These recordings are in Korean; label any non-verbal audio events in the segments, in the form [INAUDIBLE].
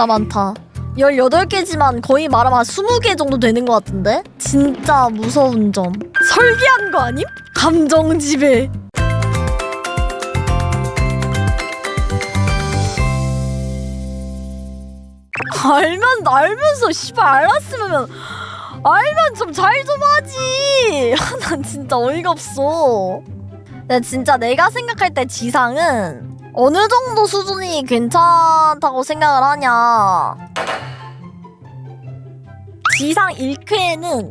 진짜 많다. 18개지만 거의 말하면 한 20개 정도 되는 것 같은데? 진짜 무서운 점. 설계한 거 아님? 감정 지배. 알면 알면서 씨발 알았으면 알면 좀 잘좀 하지. [LAUGHS] 난 진짜 어이가 없어. 진짜 내가 생각할 때 지상은 어느 정도 수준이 괜찮다고 생각을 하냐. 지상 1쾌는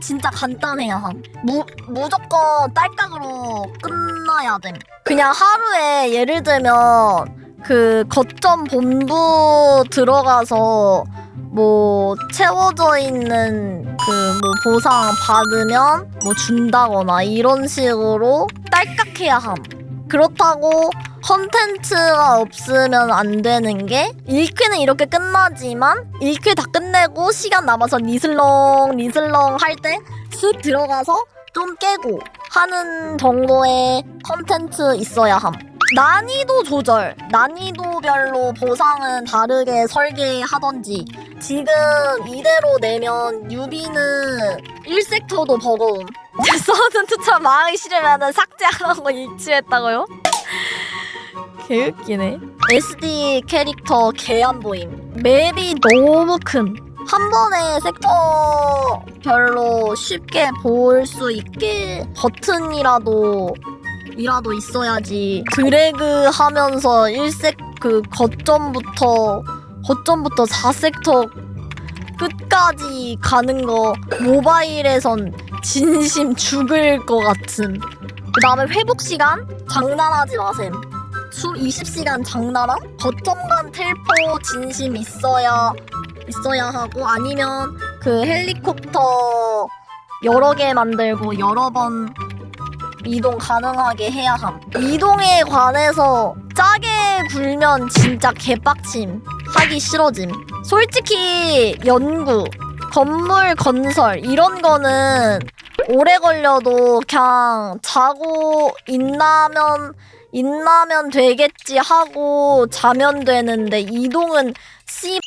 진짜 간단해야 함. 무, 무조건 딸깍으로 끝나야 됨. 그냥 하루에 예를 들면 그 거점 본부 들어가서 뭐 채워져 있는 그 뭐 보상 받으면 뭐 준다거나 이런 식으로 딸깍해야 함. 그렇다고 컨텐츠가 없으면 안 되는 게 1쾌는 이렇게 끝나지만 1쾌 다 끝내고 시간 남아서 리슬렁 리슬렁 할때슥 들어가서 좀 깨고 하는 정도의 컨텐츠 있어야 함. 난이도 조절, 난이도별로 보상은 다르게 설계하던지 지금 이대로 내면 유비는 1섹터도 버거움 [LAUGHS] 서든 투처 망하기 싫으면 삭제하라고 [LAUGHS] 일치했다고요? 개웃기네. SD 캐릭터 개 안 보임. 맵이 너무 큰. 한 번에 섹터별로 쉽게 볼 수 있게 버튼이라도 이라도 있어야지. 드래그 하면서 1색 그 거점부터 거점부터 4섹터 끝까지 가는 거 모바일에선 진심 죽을 것 같음 그 다음에 회복 시간? 장난하지 마셈 수 20시간 장난함? 거점 간 텔포 진심 있어야 있어야 하고 아니면 그 헬리콥터 여러 개 만들고 여러 번 이동 가능하게 해야 함. 이동에 관해서 짜게 굴면 진짜 개빡침. 하기 싫어짐. 솔직히 연구, 건물 건설 이런 거는 오래 걸려도 그냥 자고 있나면 있나면 되겠지 하고 자면 되는데 이동은 씨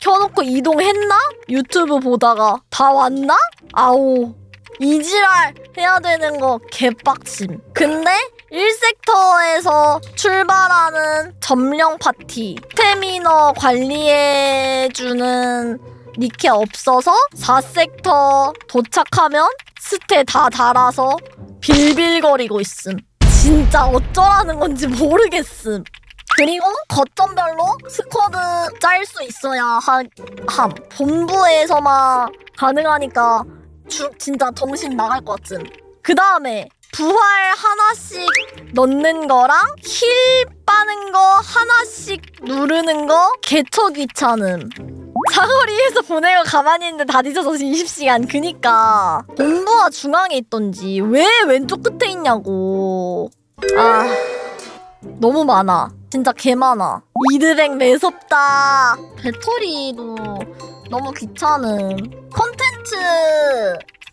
켜놓고 이동했나? 유튜브 보다가 다 왔나? 아오 이지랄 해야 되는 거 개빡침. 근데 1섹터에서 출발하는 점령 파티 스태미너 관리해주는 니케 없어서 4섹터 도착하면 스테 다 달아서 빌빌거리고 있음. 진짜 어쩌라는 건지 모르겠음. 그리고 거점별로 스쿼드 짤 수 있어야 하, 함. 본부에서만 가능하니까 주, 진짜 정신 나갈 것 같음. 그 다음에 부활 하나씩 넣는 거랑 힐 빠는 거 하나씩 누르는 거 개처 귀찮음. 사거리에서 보내고 가만히 있는데 다 뒤져서 20시간. 그니까 본부가 중앙에 있던지 왜 왼쪽 끝에 있냐고. 아 너무 많아. 진짜 개 많아. 이드백 매섭다. 배터리도 너무 귀찮음. 컨텐츠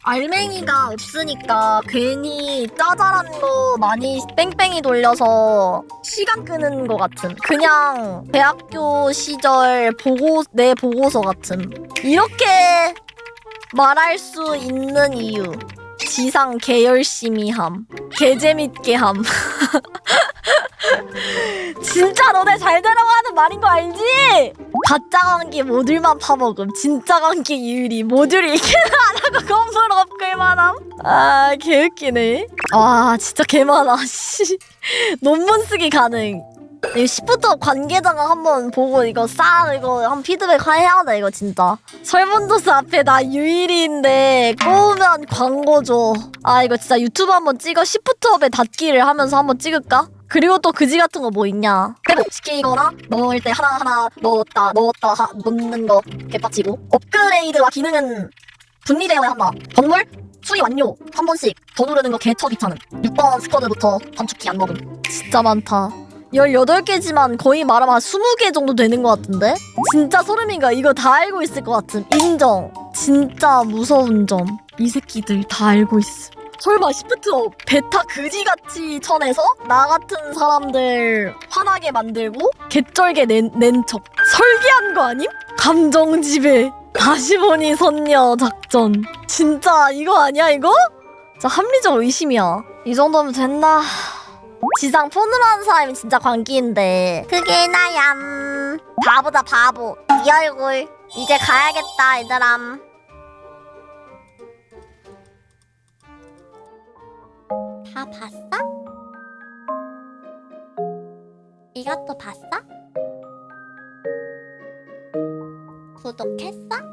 알맹이가 없으니까 괜히 짜잘한 거 많이 뺑뺑이 돌려서 시간 끄는 것 같은. 그냥 대학교 시절 보고 내 보고서 같은. 이렇게 말할 수 있는 이유. 지상 개 열심히 함. 개 재밌게 함. [LAUGHS] 진짜 너네 잘 되라고 하는 말인 거 알지? 가짜 관계 모듈만 파먹음. 진짜 관계 이유리 모듈 읽기는 안 하고 건물 업글만 함. 아 개웃기네. 와 진짜 개 많아. 씨. [LAUGHS] 논문 쓰기 가능. 이거 10부터 관계자가 한번 보고 이거 싹 이거 한 피드백 해야 돼 이거 진짜 설문조사 앞에 나 유일인데 꼬우면 광고 줘아 이거 진짜 유튜브 한번 찍어 10부터업에 닫기를 하면서 한번 찍을까? 그리고 또 그지 같은 거 뭐 있냐 회복 시키거나 넣을 때 하나하나 넣었다 넣었다 하, 넣는 거 개빡치고 업그레이드와 기능은 분리되어야 한다 건물 수리 완료 한 번씩 더 누르는 거 개처 귀찮음 6번 스쿼드부터 단축키 안 먹음 진짜 많다 18개지만 거의 말하면 한 20개 정도 되는 것 같은데? 진짜 소름인가? 이거 다 알고 있을 것 같음. 인정. 진짜 무서운 점. 이 새끼들 다 알고 있음. 설마 시프트 베타 그지같이 쳐내서 나 같은 사람들 화나게 만들고 개쩔게 낸, 낸 척 설계한 거 아님? 감정지배 다시 보니 선녀 작전 진짜 이거 아니야 이거? 자 합리적 의심이야 이 정도면 됐나 지상 폰으로 하는 사람이 진짜 광기인데 그게 나얌 바보다 바보 네 얼굴 이제 가야겠다 얘들아 다 봤어? 이것도 봤어? 구독했어?